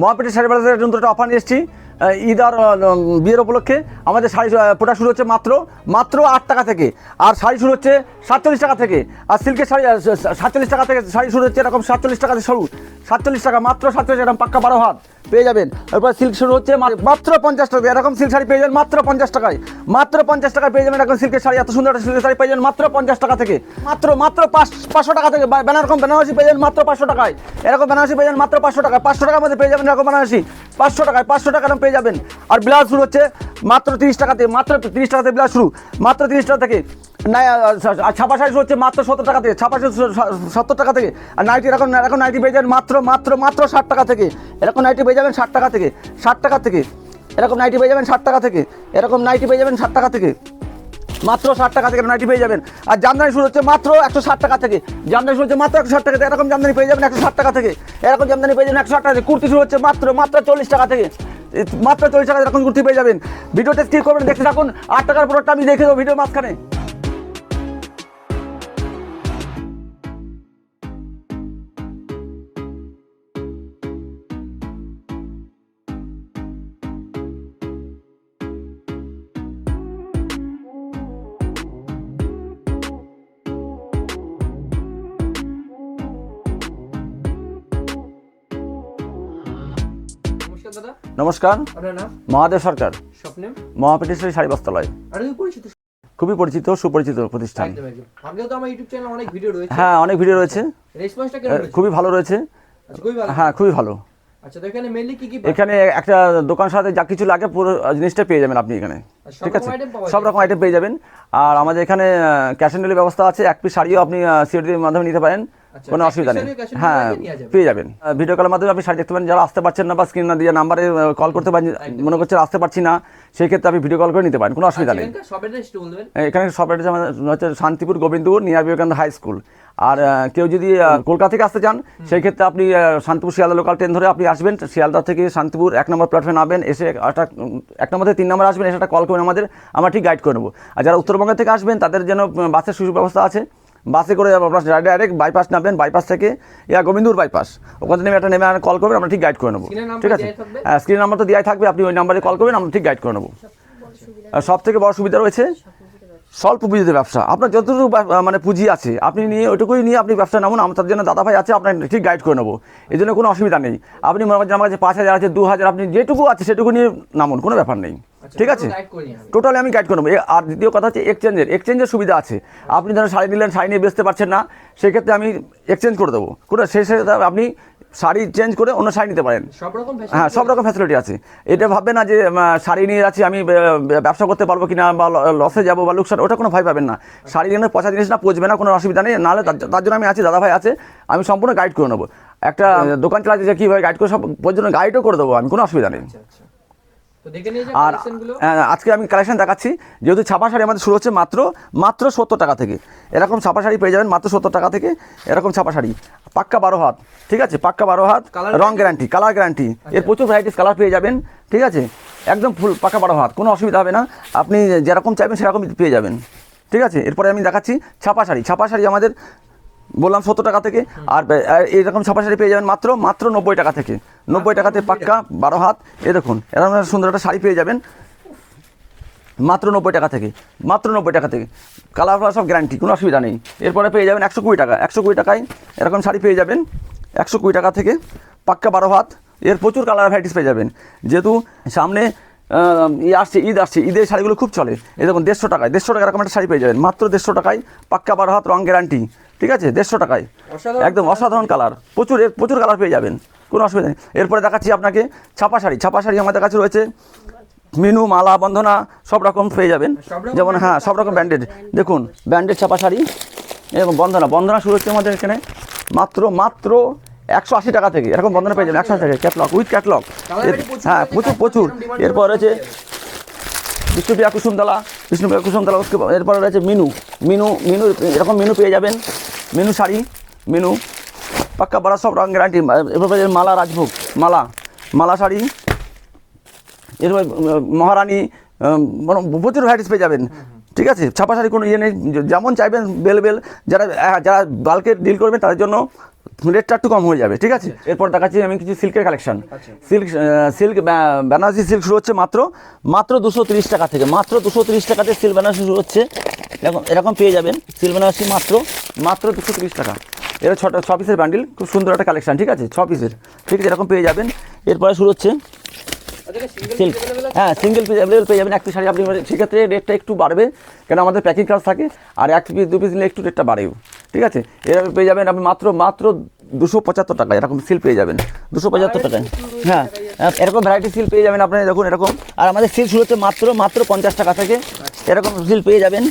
মহাপেটের শাড়ি বাজারে নতুন একটা অফার নিয়ে এসেছি। ঈদ আর বিয়ের উপলক্ষে। আমাদের শাড়ি প্রোডাক্ট শুরু হচ্ছে মাত্র মাত্র আট টাকা থেকে। আর শাড়ি শুরু হচ্ছে সাতচল্লিশ টাকা থেকে। আর সিল্কের শাড়ি সাতচল্লিশ টাকা থেকে শাড়ি শুরু হচ্ছে এরকম সাতচল্লিশ টাকা থেকে শুরু। সাতচল্লিশ টাকা, মাত্র সাতচল্লিশ এরকম পাক্কা বারো হাত। পেয়ে যাবেন। এরপর সিল্ক শুরু হচ্ছে মাত্র পঞ্চাশ টাকা। এরকম সিল্ক শাড়ি পেয়ে যাবেন মাত্র পঞ্চাশ টাকায়। মাত্র পঞ্চাশ টাকায় পেয়ে যাবেন এরকম সিল্কের শাড়ি। এত সুন্দর একটা সিল্কের শাড়ি পেয়ে যাবেন মাত্র পঞ্চাশ টাকা থেকে। মাত্র মাত্র পাঁচ পাঁচশো টাকা থেকে। বা- এরকম বেনারসি পেয়ে যাবেন মাত্র পাঁচশো টাকায়। এরকম বেনারসি পেয়ে যাবেন মাত্র পাঁচশো টাকায়। পাঁচশো টাকার মধ্যে পেয়ে যাবেন এরকম বেনারসি। পাঁচশো টাকায়, পাঁচশো টাকা এরকম পেয়ে যাবেন। আর ব্লাউজ শুরু হচ্ছে মাত্র তিরিশ টাকাতে মাত্র তিরিশ টাকাতে ব্লাউজ শুরু। মাত্র তিরিশ টাকা থেকে। না আর ছাপা শুরু হচ্ছে মাত্র সত্তর টাকা থেকে ছাপা শাড়ি সত্তর টাকা থেকে আর নাইটি এরকম এরকম নাইটি পেয়ে যাবেন মাত্র মাত্র মাত্র ষাট টাকা থেকে এরকম নাইটি পেয়ে যাবেন ষাট টাকা থেকে ষাট টাকা থেকে এরকম নাইটি পেয়ে যাবেন ষাট টাকা থেকে এরকম নাইটি পেয়ে যাবেন ষাট টাকা থেকে মাত্র ষাট টাকা থেকে নাইটি পেয়ে যাবেন আর জামদানি শুরু হচ্ছে মাত্র একশো ষাট টাকা থেকে জামদানি শুরু হচ্ছে মাত্র একশো ষাট টাকা থেকে এরকম জামদানি পেয়ে যাবেন একশো ষাট টাকা থেকে এরকম জামদানি পেয়ে যাবেন একশো ষাট টাকা থেকে কুর্তি শুরু হচ্ছে মাত্র মাত্র চল্লিশ টাকা থেকে মাত্র চল্লিশ টাকা এরকম কুর্তি পেয়ে যাবেন ভিডিওতে স্কিপ করবেন দেখতে থাকুন আট টাকার প্রোডাক্টটা আমি দেখে দেবো ভিডিওর মাঝখানে নমস্কার মহাদেব সরকার। মহাপেটেশ্বরী শাড়ি বস্ত্রালয় খুবই পরিচিত। সুপরিচিত প্রতিষ্ঠান। হ্যাঁ অনেক ভিডিও রয়েছে। খুবই ভালো রয়েছে। আচ্ছা হ্যাঁ খুবই ভালো। আচ্ছা এখানে একটা দোকান সাথে যা কিছু লাগে পুরো জিনিসটা পেয়ে যাবেন আপনি এখানে। ঠিক আছে? সব রকম আইটেম পেয়ে যাবেন। আর আমাদের এখানে ক্যাশ অন ডেলিভারি ব্যবস্থা আছে। এক পিস শাড়িও আপনি সিওডির মাধ্যমে নিতে পারেন। কোনো অসুবিধা নেই। হ্যাঁ? পেয়ে যাবেন। ভিডিও কলের মাধ্যমে আপনি শাড়ি দেখতে পারেন। যারা আসতে পারছেন না বা স্ক্রিন না দিয়ে নাম্বারে কল করতে পারেন মনে করছে আসতে পারছি না সেই ক্ষেত্রে আপনি ভিডিও কল করে নিতে পারেন। কোনো অসুবিধা নেই। এখানে সব অ্যাড্রেস আমাদের হচ্ছে Shantipur Gobindapur near Vivekananda high school আর কেউ যদি কলকাতা থেকে আসতে চান সেই ক্ষেত্রে আপনি শান্তিপুর শিয়ালদা লোকাল ট্রেন ধরে আপনি আসবেন। শিয়ালদা থেকে শান্তিপুর এক নম্বর প্ল্যাটফর্মে নামবেন এসে একটা এক নম্বর থেকে তিন নম্বর আসবেন এসে একটা কল করবেন আমাদের আমরা ঠিক গাইড করে নেব। আর যারা উত্তরবঙ্গ থেকে আসবেন তাদের যেন বাসের সুযোগ ব্যবস্থা আছে। বাসে করে যাব আপনার ডাইরেক্ট বাইপাস নামবেন বাইপাস থেকে। ইয়া গোবিন্দুর বাইপাস ওখানে নেমে একটা নেমে কল করবেন আমরা ঠিক গাইড করে নেব। ঠিক আছে? থাকবে? হ্যাঁ স্ক্রিন নাম্বার তো দেওয়াই থাকবে আপনি ওই নাম্বারে কল করবেন আমরা ঠিক গাইড করে নেব। সব থেকে বড় সুবিধা রয়েছে? স্বল্প পুঁজিতে ব্যবসা। আপনার যতটুকু মানে পুঁজি আছে আপনি নিয়ে ওইটুকুই নিয়ে আপনি ব্যবসা নামুন। আমার তার জন্য দাদা ভাই আছে আপনার ঠিক গাইড করে নেব। এই জন্য কোনো অসুবিধা নেই। আপনি মনে করছেন আমার কাছে পাঁচ হাজার আছে দু হাজার আপনি যেটুকু আছে সেটুকু নিয়ে নামুন কোনো ব্যাপার নেই। আচ্ছা, ঠিক আছে। টোটালি আমি। গাইড করে নেব। আর দ্বিতীয় কথা হচ্ছে এক্সচেঞ্জের এক্সচেঞ্জের সুবিধা আছে। আপনি ধরেন শাড়ি নিলেন শাড়ি নিয়ে বেচতে পারছেন না সেক্ষেত্রে আমি এক্সচেঞ্জ করে দেবো। কোনো সে সে আপনি শাড়ি চেঞ্জ করে অন্য শাড়ি নিতে পারেন। হ্যাঁ সব রকম ফ্যাসিলিটি আছে। এটা ভাববে না যে শাড়ি নিয়ে যাচ্ছি আমি ব্যবসা করতে পারব কি না বা লসে যাব বা লোকসান ওটা কোনো ভয় পাবেন না। শাড়ি নিয়ে পচা জিনিস না পচবে না কোনো অসুবিধা নেই। নাহলে তার জন্য আমি আছি দাদা ভাই আছে আমি সম্পূর্ণ গাইড করে নেব। একটা দোকান চালাচ্ছি যে কীভাবে গাইড করে সব পর্যন্ত গাইডও করে দেবো আমি কোনো অসুবিধা নেই। আর আজকে আমি কালেকশন দেখাচ্ছি। যেহেতু ছাপা শাড়ি আমাদের শুরু হচ্ছে মাত্র মাত্র সত্তর টাকা থেকে। এরকম ছাপা শাড়ি পেয়ে যাবেন মাত্র সত্তর টাকা থেকে এরকম ছাপা শাড়ি পাক্কা বারো হাত ঠিক আছে? পাক্কা বারো হাত রং গ্যারান্টি কালার গ্যারান্টি এর প্রচুর ভ্যারাইটিস কালার পেয়ে যাবেন ঠিক আছে? একদম ফুল পাক্কা বারো হাত কোনো অসুবিধা হবে না। আপনি যেরকম চাইবেন সেরকম পেয়ে যাবেন ঠিক আছে? এরপরে আমি দেখাচ্ছি ছাপা শাড়ি ছাপা শাড়ি আমাদের বললাম সত্তর টাকা থেকে আর এরকম ছাপা শাড়ি পেয়ে যাবেন মাত্র মাত্র নব্বই টাকা থেকে। নব্বই টাকাতে পাক্কা বারো হাত এ দেখুন এরকম সুন্দর একটা শাড়ি পেয়ে যাবেন মাত্র নব্বই টাকা থেকে মাত্র নব্বই টাকা থেকে। কালার ফালার সব গ্যারান্টি কোনো অসুবিধা নেই। এরপরে পেয়ে যাবেন একশো কুড়ি টাকা একশো কুড়ি টাকায় এরকম শাড়ি পেয়ে যাবেন একশো কুড়ি টাকা থেকে পাক্কা বারো হাত এর প্রচুর কালার ভ্যারাইটিস পেয়ে যাবেন। যেহেতু সামনে ই আসছে ঈদ আসছে ঈদের শাড়িগুলো খুব চলে। এই দেখুন দেড়শো টাকায় দেড়শো টাকা এরকম একটা শাড়ি পেয়ে যাবেন মাত্র দেড়শো টাকায় পাক্কা বারো হাত রং গ্যারান্টি ঠিক আছে? দেড়শো টাকায়। একদম অসাধারণ কালার প্রচুর এর প্রচুর কালার পেয়ে যাবেন। কোনো অসুবিধা নেই। এরপরে দেখাচ্ছি আপনাকে ছাপা শাড়ি। ছাপা শাড়ি আমাদের কাছে রয়েছে। মিনু মালা বন্ধনা সব রকম পেয়ে যাবেন। যেমন হ্যাঁ সব রকম ব্র্যান্ডেড দেখুন ব্যান্ডেড ছাপা শাড়ি এবং বন্ধনা বন্ধনা শুরু হচ্ছে আমাদের এখানে মাত্র মাত্র একশো আশি টাকা থেকে। এরকম বন্ধনা পেয়ে যাবেন একশো আশি টাকা ক্যাটলগ উইথ ক্যাটলগ হ্যাঁ প্রচুর প্রচুর। এরপর রয়েছে বিষ্ণুপ্রিয়া কুসুমতলা বিষ্ণুপ্রিয়া কুসুমতলা এরপর রয়েছে মিনু। মিনু মিনু এরকম মিনু পেয়ে যাবেন। মিনু শাড়ি মেনু পাক্কা বড়া সব রঙ গ্যারান্টি এরপর মালা রাজভোগ মালা মালা শাড়ি এরপর মহারানী প্রচুর ভ্যারাইটিস পেয়ে যাবেন। ঠিক আছে? ছাপা শাড়ি কোনো ইয়ে নেই যেমন চাইবেন বেল বেল যারা যারা বাল্কে ডিল করবেন তাদের জন্য রেটটা একটু কম হয়ে যাবে ঠিক আছে? এরপর দেখাচ্ছি আমি কিছু সিল্কের কালেকশন আচ্ছা। সিল্ক সিল্ক বেনারসি সিল্ক শুরু হচ্ছে মাত্র মাত্র দুশো তিরিশ টাকা থেকে মাত্র দুশো তিরিশ টাকাতে সিল্ক বেনারসি শুরু হচ্ছে। এরকম এরকম পেয়ে যাবেন সিল্ক বেনারসি মাত্র। মাত্র দুশো তিরিশ টাকা। এটা ছটা ছ পিসের বান্ডিল খুব সুন্দর একটা কালেকশান ঠিক আছে? ছ পিসের ঠিক আছে এরকম পেয়ে যাবেন। এরপরে শুরু হচ্ছে সিল্ক হ্যাঁ সিঙ্গেল পিস অ্যাভেলেবল পেয়ে যাবেন। এক পিস শাড়ি আপনি সেক্ষেত্রে রেটটা একটু বাড়বে কেন আমাদের প্যাকিং কাজ থাকে আর এক পিস দু পিস নিলে একটু রেটটা বাড়েও। ঠিক আছে? এরকম পেয়ে যাবেন আপনি মাত্র মাত্র দুশো পঁচাত্তর টাকা এরকম সিল পেয়ে যাবেন। দুশো পঁচাত্তর টাকায়। হ্যাঁ হ্যাঁ, এরকম ভ্যারাইটি সিল পেয়ে যাবেন আপনি দেখুন এরকম। আর আমাদের সিল শুরু হচ্ছে মাত্র মাত্র পঞ্চাশ টাকা থেকে। এরকম সিল পেয়ে যাবেন।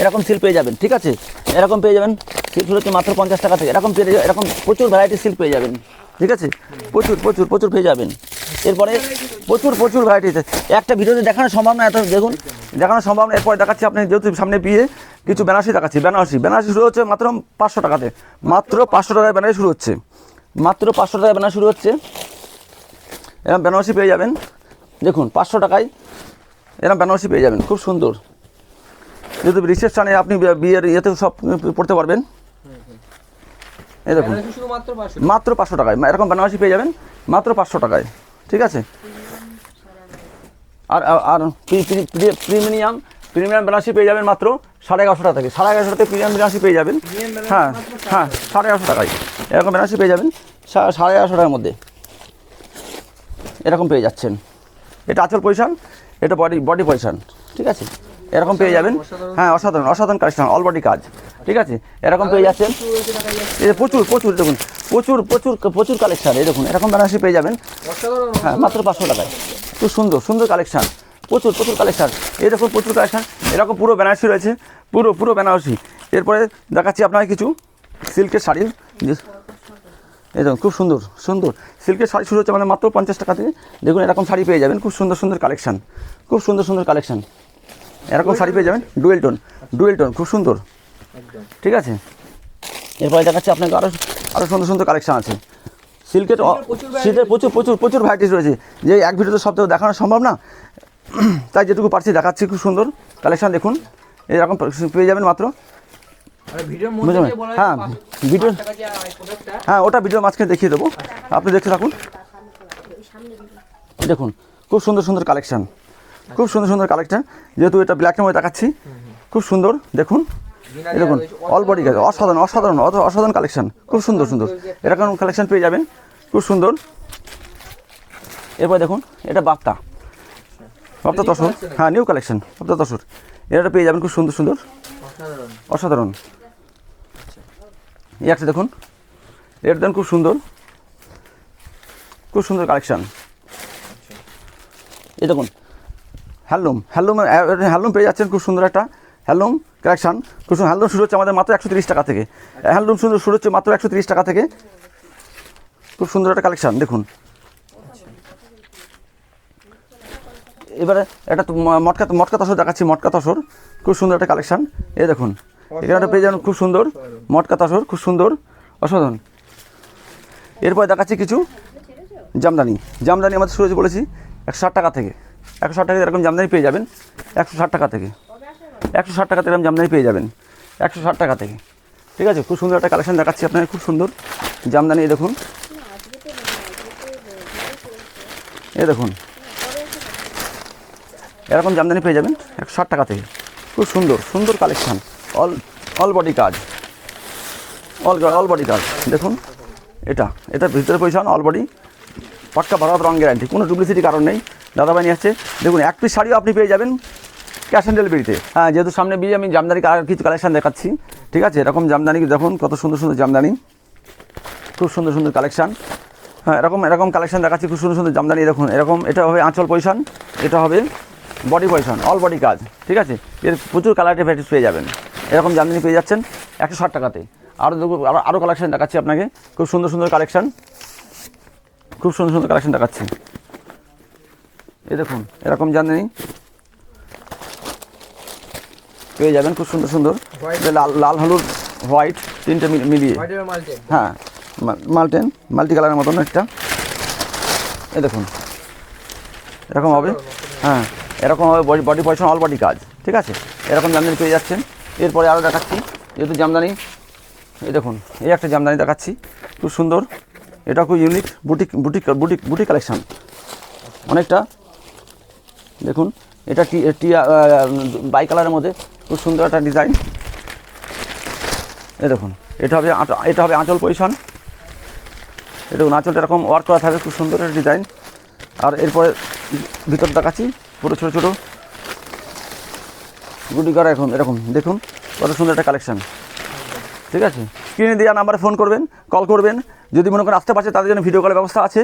এরকম সিল পেয়ে যাবেন ঠিক আছে? এরকম পেয়ে যাবেন। সিল শুরু হচ্ছে মাত্র পঞ্চাশ টাকা থেকে। এরকম পেয়ে এরকম প্রচুর ভ্যারাইটি সিল্ক পেয়ে যাবেন। ঠিক আছে? প্রচুর প্রচুর প্রচুর পেয়ে যাবেন। এরপরে প্রচুর প্রচুর ভ্যারাইটি একটা ভিডিওতে দেখানো সম্ভব না, এত দেখুন। দেখানো সম্ভব না। এরপরে দেখাচ্ছি আপনি যেহেতু সামনে বিয়ে কিছু বেনারসি দেখাচ্ছি। বেনারসি বেনারসি শুরু হচ্ছে মাত্র পাঁচশো টাকাতে। মাত্র পাঁচশো টাকায় বেনারসি শুরু হচ্ছে। মাত্র পাঁচশো টাকায় বেনারসি শুরু হচ্ছে। এরকম বেনারসি পেয়ে যাবেন। দেখুন, পাঁচশো টাকায় এরকম বেনারসি পেয়ে যাবেন। খুব সুন্দর। যেহেতু রিসেপশনে আপনি বিয়ের ইয়েতে সব পড়তে পারবেন। এই দেখুন। মাত্র পাঁচশো টাকায়। এরকম বেনারসি পেয়ে যাবেন মাত্র পাঁচশো টাকায়। ঠিক আছে? আর আর- আর প্রি- প্রি- প্রি- প্রিমিয়াম প্রিমিয়াম বেনারসি পেয়ে যাবেন মাত্র সাড়ে এগারোশো টাকা থেকে। সাড়ে এগারোশো টাকা প্রিমিয়াম বেনারসি পেয়ে যাবেন। হ্যাঁ হ্যাঁ সাড়ে এগারোশো টাকায়। এরকম বেনারসি পেয়ে যাবেন সাড়ে এগারোশো টাকার মধ্যে। এরকম পেয়ে যাচ্ছেন। এটা আচল পজিশন এটা বডি বডি পজিশন ঠিক আছে? এরকম পেয়ে যাবেন। হ্যাঁ অসাধারণ অসাধারণ কালেকশন অল বডি কাজ। ঠিক আছে? এরকম পেয়ে যাচ্ছেন। প্রচুর প্রচুর, দেখুন, প্রচুর প্রচুর প্রচুর কালেকশন। এই দেখুন, এরকম বেনারসি পেয়ে যাবেন। হ্যাঁ মাত্র পাঁচশো টাকায়। খুব সুন্দর সুন্দর কালেকশন। প্রচুর প্রচুর কালেকশন। এই দেখুন, প্রচুর কালেকশন। এরকম পুরো বেনারসি রয়েছে। পুরো পুরো বেনারসি। এরপরে দেখাচ্ছি আপনাকে কিছু সিল্কের শাড়ির। এই দেখুন, খুব সুন্দর সুন্দর। সিল্কের শাড়ি শুরু হচ্ছে মানে মাত্র পঞ্চাশ টাকা থেকে। দেখুন, এরকম শাড়ি পেয়ে যাবেন। খুব সুন্দর সুন্দর কালেকশন। খুব সুন্দর সুন্দর কালেকশন। এরকম শাড়ি পেয়ে যাবেন ডুয়েল টোন ডুয়েল টোন খুব সুন্দর। ঠিক আছে? এরপরে দেখাচ্ছি আপনাকে আরও আরও সুন্দর সুন্দর কালেকশন আছে। সিল্কের শীতের প্রচুর প্রচুর প্রচুর ভ্যারাইটিস রয়েছে। যে এক ভিডিওতে সব তো দেখানো সম্ভব না তাই যেটুকু পারছি দেখাচ্ছি খুব সুন্দর কালেকশন দেখুন। এরকম পেয়ে যাবেন মাত্র। হ্যাঁ, ভিডিও- হ্যাঁ ওটা ভিডিও মাঝখানে দেখিয়ে দেবো। আপনি দেখতে থাকুন। দেখুন খুব সুন্দর সুন্দর কালেকশন খুব সুন্দর সুন্দর কালেকশন যেহেতু এটা ব্ল্যাক মধ্যে দেখাচ্ছি খুব সুন্দর দেখুন দেখুন অল বডি কাজ অসাধারণ অসাধারণ অত- অসাধারণ কালেকশন খুব সুন্দর সুন্দর এরকম কালেকশন পেয়ে যাবেন খুব সুন্দর এরপর দেখুন এটা বাপ্তা বাপ্তা তসর হ্যাঁ নিউ কালেকশন বাপ্তা তসর এটা পেয়ে যাবেন খুব সুন্দর সুন্দর অসাধারণ। অসাধারণ। এই একটা দেখুন এটা দেন খুব সুন্দর খুব সুন্দর কালেকশন এই দেখুন হ্যান্ডলুম হ্যান্ডলুম হ্যান্ডলুম পেয়ে যাচ্ছেন খুব সুন্দর একটা হ্যান্ডলুম কালেকশন। খুব সুন্দর হ্যান্ডলুম শুরু হচ্ছে আমাদের মাত্র একশো তিরিশ টাকা থেকে। হ্যান্ডলুম সুন্দর শুরু হচ্ছে মাত্র একশো তিরিশ টাকা থেকে। খুব সুন্দর একটা কালেকশান, দেখুন। এবারে একটা মটকা মটকা তসর দেখাচ্ছি, মটকা তসর। খুব সুন্দর একটা কালেকশান। এ দেখুন, এখানে একটা পেয়ে যাবেন খুব সুন্দর মটকা তসর, খুব সুন্দর, অসাধারণ। এরপরে দেখাচ্ছি কিছু জামদানি। জামদানি আমাদের হয়েছে বলেছি, একশো ষাট টাকা থেকে। একশো ষাট টাকা এরকম জামদানি পেয়ে যাবেন। একশো ষাট টাকা থেকে। একশো ষাট টাকা এরকম জামদানি পেয়ে যাবেন। একশো ষাট টাকা থেকে। ঠিক আছে? খুব সুন্দর একটা কালেকশন দেখাচ্ছি আপনাকে, খুব সুন্দর। জামদানি দেখুন। এ দেখুন। এরকম জামদানি পেয়ে যাবেন একশো ষাট টাকা থেকে। খুব সুন্দর সুন্দর কালেকশান অল অল বডি কাজ অল অল বডি কাজ দেখুন। এটা এটা ভিতরে পজিশন অল বডি পাক্কা ভারত রং গ্যারান্টি কোনো ডুপ্লিসিটি কারণ নেই। দাদাভাই নিয়ে আসছে। দেখুন, এক পিস শাড়িও আপনি পেয়ে যাবেন ক্যাশ অন ডেলিভারিতে হ্যাঁ যেহেতু সামনে বিয়ে আমি জামদানি আর কিছু কালেকশন দেখাচ্ছি। ঠিক আছে, এরকম জামদানি দেখুন, কত সুন্দর সুন্দর জামদানি। খুব সুন্দর সুন্দর কালেকশান হ্যাঁ এরকম এরকম কালেকশন দেখাচ্ছি, খুব সুন্দর সুন্দর জামদানি দেখুন। এরকম, এটা হবে আঁচল পজিশন, এটা হবে বডি পজিশন অল বডি কাজ। ঠিক আছে? এর প্রচুর কালারের ভ্যারাইটিস পেয়ে যাবেন। এরকম জামদানি পেয়ে যাচ্ছেন একশো ষাট টাকাতে। আরও দেখুন আরও আরও কালেকশন দেখাচ্ছি আপনাকে। খুব সুন্দর সুন্দর কালেকশান খুব সুন্দর সুন্দর কালেকশন দেখাচ্ছি। এই দেখুন এরকম জামদানি পেয়ে যাবেন খুব সুন্দর সুন্দর। লাল লাল হলুদ হোয়াইট তিনটে মিলিয়ে। হ্যাঁ মাল্টেন মাল্টি কালারের মতন একটা। এই দেখুন এরকম হবে। হ্যাঁ এরকম হবে বডি বডি পয়সা অল বডি কাজ ঠিক আছে? এরকম জামদানি পেয়ে যাচ্ছেন। এরপরে আরও দেখাচ্ছি যেহেতু জামদানি এই দেখুন এই একটা জামদানি দেখাচ্ছি খুব সুন্দর। এটা খুব unique boutique boutique boutique boutique collection অনেকটা দেখুন এটা টি টি বাই কালারের মধ্যে খুব সুন্দর একটা ডিজাইন। এ দেখুন এটা হবে এটা হবে আঁচল পজিশন। এটা দেখুন আঁচলটা এরকম ওয়ার্ক করা থাকবে খুব সুন্দর একটা ডিজাইন। আর এরপরে ভিতর দেখাচ্ছি পুরো ছোটো ছোটো। গুটি করা এরকম এরকম দেখুন কত সুন্দর একটা কালেকশান। ঠিক আছে? স্ক্রিনে দেওয়া নাম্বারে ফোন করবেন কল করবেন। যদি মনে করেন আসতে পারছে তাদের জন্য ভিডিও কলের ব্যবস্থা আছে।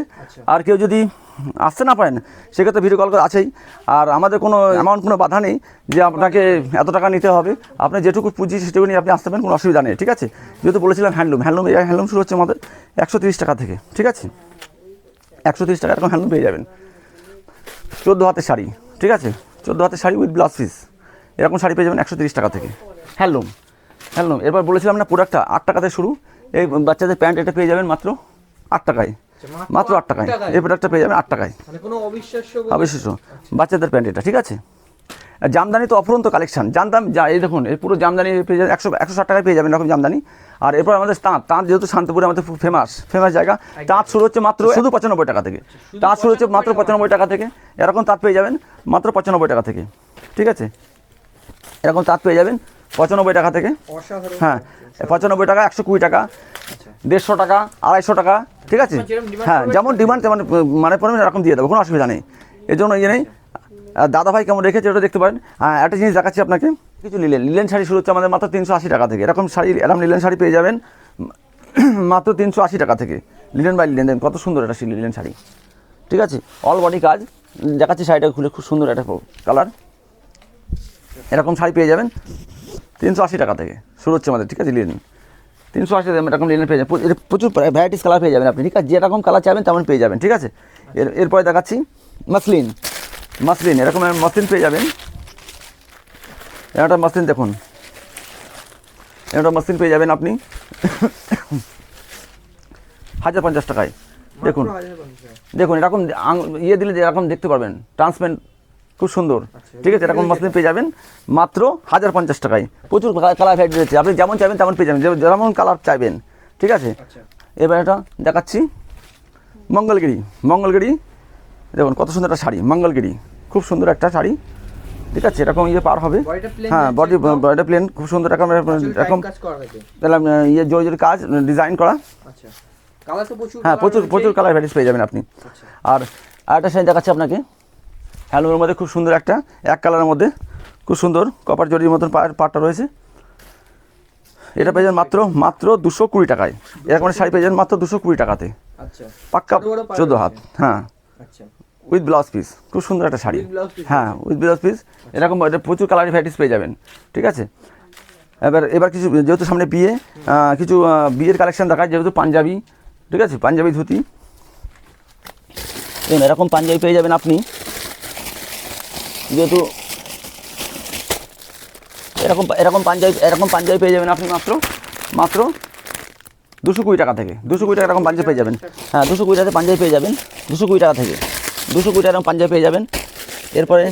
আর কেউ যদি আসতে না পারেন, সেক্ষেত্রে ভিডিও কল করে আছেই। আর আমাদের কোনো অ্যামাউন্ট কোনো বাধা নেই যে আপনাকে এত টাকা নিতে হবে। আপনি যেটুকু পুঁজি, সেটুকু নিয়ে আপনি আসতে পারেন, কোনো অসুবিধা নেই, ঠিক আছে? যেহেতু বলেছিলাম হ্যান্ডলুম হ্যান্ডলুম এই হ্যান্ডলুম শুরু হচ্ছে আমাদের একশো তিরিশ টাকা থেকে, ঠিক আছে? একশো তিরিশ টাকা এরকম হ্যান্ডলুম পেয়ে যাবেন। চোদ্দ হাতের শাড়ি, ঠিক আছে? চোদ্দ হাতের শাড়ি উইথ ব্লাউজ পিস এরকম শাড়ি পেয়ে যাবেন একশো তিরিশ টাকা থেকে। হ্যান্ডলুম হ্যান্ডলুম এরপর বলেছিলাম না প্রোডাক্টটা আট টাকাতে শুরু। এই বাচ্চাদের প্যান্ট এটা পেয়ে যাবেন মাত্র আট টাকায়। মাত্র আট টাকায়। এই প্রোডাক্টটা পেয়ে যাবেন আট টাকায়। অবিশ্বাস্য বাচ্চাদের প্যান্ট এটা ঠিক আছে? জামদানি তো অফুরন্ত কালেকশন জানতাম যা এই দেখুন এই পুরো জামদানি পেয়ে যাবেন একশো একশো ষাট টাকায় পেয়ে যাবেন এরকম জামদানি। আর এরপর আমাদের তাঁত। তাঁত যেহেতু শান্তপুরে আমাদের খুব ফেমাস ফেমাস জায়গা তাঁত শুরু হচ্ছে মাত্র শুধু পঁচানব্বই টাকা থেকে। তাঁত শুরু হচ্ছে মাত্র পঁচানব্বই টাকা থেকে। এরকম তাঁত পেয়ে যাবেন মাত্র পঁচানব্বই টাকা থেকে। ঠিক আছে? এরকম তাঁত পেয়ে যাবেন পঁচানব্বই টাকা থেকে। হ্যাঁ পঁচানব্বই টাকা একশো কুড়ি টাকা। দেড়শো টাকা আড়াইশো টাকা ঠিক আছে? হ্যাঁ যেমন ডিমান্ড তেমন মানে পরিমাণ এরকম দিয়ে দেবো কোনো অসুবিধা নেই। এর জন্য ইয়ে নেই। দাদা ভাই কেমন রেখেছে ওটা দেখতে পারেন। হ্যাঁ একটা জিনিস দেখাচ্ছি আপনাকে। কিছু লিলেন লিলেন শাড়ি শুরু হচ্ছে আমাদের মাত্র তিনশো আশি টাকা থেকে। এরকম শাড়ি এরকম লিলেন শাড়ি পেয়ে যাবেন মাত্র তিনশো আশি টাকা থেকে। লিলেন বাই লিলেন কত সুন্দর একটা লিলেন শাড়ি। ঠিক আছে? অল বডি কাজ দেখাচ্ছি শাড়িটা খুলে খুব সুন্দর একটা কালার এরকম শাড়ি পেয়ে যাবেন তিনশো আশি টাকা থেকে। শুরু হচ্ছে আমাদের ঠিক আছে? লিলেন তিনশো আশি এরকম লিলেন পেয়ে যাবেন। প্রচুর ভ্যারাইটিস কালার পেয়ে যাবেন আপনি। ঠিক আছে যেরকম কালার চাইবেন তেমন পেয়ে যাবেন ঠিক আছে? এর এরপরে দেখাচ্ছি মাসলিন। মাসলিন এরকম মাসলিন পেয়ে যাবেন। একটা মাসলিন দেখুন। একটা মাসলিন পেয়ে যাবেন আপনি। হাজার পঞ্চাশ টাকায়। দেখুন। দেখুন এরকম ইয়ে দিলে এরকম দেখতে পারবেন। ট্রান্সপেন্ট খুব সুন্দর। ঠিক আছে এরকম মাসলিন পেয়ে যাবেন? মাত্র হাজার পঞ্চাশ টাকায়। প্রচুর কালার ভ্যারাইটি রয়েছে। আপনি যেমন চাইবেন তেমন পেয়ে যাবেন। যেমন কালার চাইবেন। ঠিক আছে? আচ্ছা। এবার এটা দেখাচ্ছি। মঙ্গলগিরি। মঙ্গলগিরি দেখুন কত সুন্দর একটা শাড়ি। মঙ্গলগিরি। খুব সুন্দর একটা শাড়ি। ঠিক আছে? এরকম ইয়ে পার হবে। হ্যাঁ বডি বডিটা প্লেন খুব সুন্দর এরকম এরকম এরকম, ইয়ে জোর জোর কাজ ডিজাইন করা। আচ্ছা। হ্যাঁ প্রচুর প্রচুর কালার ভ্যারিস পেয়ে যাবেন আপনি। আচ্ছা। আর আরেকটা শাড়ি দেখাচ্ছি আপনাকে। হ্যালোমের মধ্যে খুব সুন্দর একটা এক কালারের মধ্যে খুব সুন্দর কপার জরির মতন পাটটা রয়েছে। এটা পেয়ে মাত্র মাত্র দুশো কুড়ি টাকায়। এরকম শাড়ি পেয়ে যাবেন মাত্র দুশো কুড়ি টাকাতে। আচ্ছা। পাক্কা চোদ্দ হাত হ্যাঁ। উইথ ব্লাউজ পিস খুব সুন্দর একটা শাড়ি। হ্যাঁ উইথ ব্লাউজ পিস এরকম এটা প্রচুর কালার ভ্যারাইটিস পেয়ে যাবেন ঠিক আছে? এবার এবার কিছু যেহেতু সামনে বিয়ে কিছু বিয়ের কালেকশন দেখায় যেহেতু পাঞ্জাবি ঠিক আছে? পাঞ্জাবি ধুতি। এরকম পাঞ্জাবি পেয়ে যাবেন আপনি। যেহেতু এরকম এরকম পাঞ্জাবি এরকম পাঞ্জাবি পেয়ে যাবেন আপনি মাত্র মাত্র দুশো কুড়ি টাকা থেকে দুশো কুড়ি টাকা এরকম পাঞ্জাবি পেয়ে যাবেন। হ্যাঁ দুশো কুড়ি টাকা পাঞ্জাবি পেয়ে যাবেন দুশো কুড়ি টাকা থেকে দুশো কুড়ি টাকা এরকম পাঞ্জাবি পেয়ে যাবেন। এরপরে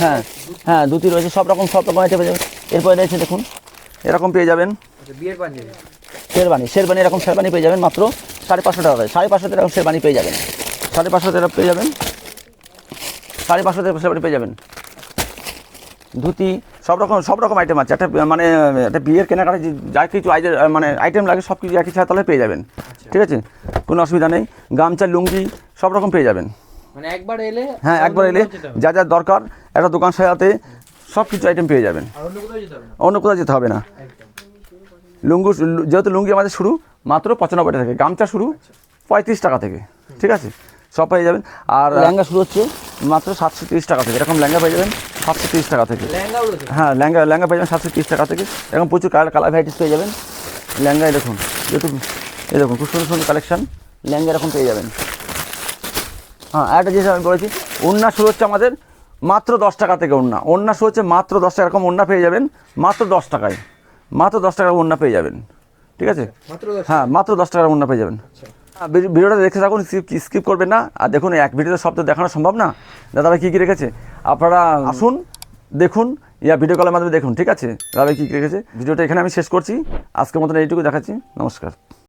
হ্যাঁ হ্যাঁ ধুতি রয়েছে সব রকম সব রকম আইটেম পেয়ে যাবেন। এরপরে রয়েছে দেখুন এরকম পেয়ে যাবেন। আচ্ছা বিয়ের পাঞ্জাবি। শেরবানি শেরবানি এরকম শেরবানি পেয়ে যাবেন মাত্র সাড়ে পাঁচশো টাকা সাড়ে পাঁচশো টাকা এরকম শেরবানি পেয়ে যাবেন। সাড়ে পাঁচশো টাকা পেয়ে যাবেন। সাড়ে পাঁচশো টাকা শেরবানি পেয়ে যাবেন। ধুতি সব রকম সব রকম আইটেম আছে। একটা মানে একটা বিয়ের কেনাকাটা যা কিছু মানে আইটেম লাগে সব কিছু একই ছাড়া পেয়ে যাবেন। ঠিক আছে? কোনো অসুবিধা নেই। গামছা লুঙ্গি সব রকম পেয়ে যাবেন। মানে একবার এলে হ্যাঁ একবার এলে। যা যা দরকার একটা দোকান সাজাতে সব কিছু আইটেম পেয়ে যাবেন। অন্য কোথাও যেতে হবে না? লুঙ্গু যেহেতু লুঙ্গি আমাদের শুরু মাত্র পঁচানব্বই টাকা থেকে। গামছা শুরু পঁয়ত্রিশ টাকা থেকে। ঠিক আছে? সব পেয়ে যাবেন। আর লেহেঙ্গা শুরু হচ্ছে মাত্র সাতশো তিরিশ টাকা থেকে। এরকম লেহেঙ্গা পেয়ে যাবেন সাতশো তিরিশ টাকা থেকে। হ্যাঁ লেহেঙ্গা লেহেঙ্গা পেয়ে যাবেন সাতশো তিরিশ টাকা থেকে। এরকম প্রচুর কালার কালার ভ্যারাইটিস পেয়ে যাবেন। লেহেঙ্গায় দেখুন যেহেতু এই দেখুন খুব সুন্দর সুন্দর কালেকশান লেহেঙ্গা এরকম পেয়ে যাবেন। হ্যাঁ আর একটা জিনিস আমি বলেছি ওড়না শুরু হচ্ছে আমাদের মাত্র দশ টাকা থেকে ওড়না। ওড়না শুরু হচ্ছে মাত্র দশ টাকা এরকম ওড়না পেয়ে যাবেন মাত্র দশ টাকায়। মাত্র দশ টাকার ওড়না পেয়ে যাবেন। ঠিক আছে? হ্যাঁ মাত্র দশ টাকার ওড়না পেয়ে যাবেন। আচ্ছা। ভিডিওটা দেখে থাকুন স্কিপ করবেন না। আর দেখুন এক ভিডিওতে সব তো দেখানো সম্ভব না। দাদারা কী কী রেখেছে? আপনারা আসুন, দেখুন, ইয়া ভিডিও কলের মাধ্যমে দেখুন, ঠিক আছে? রাবে কী রেখেছে? ভিডিওটা এখানে আমি শেষ করছি। আজকের মতন এইটুকু দেখাচ্ছি। নমস্কার।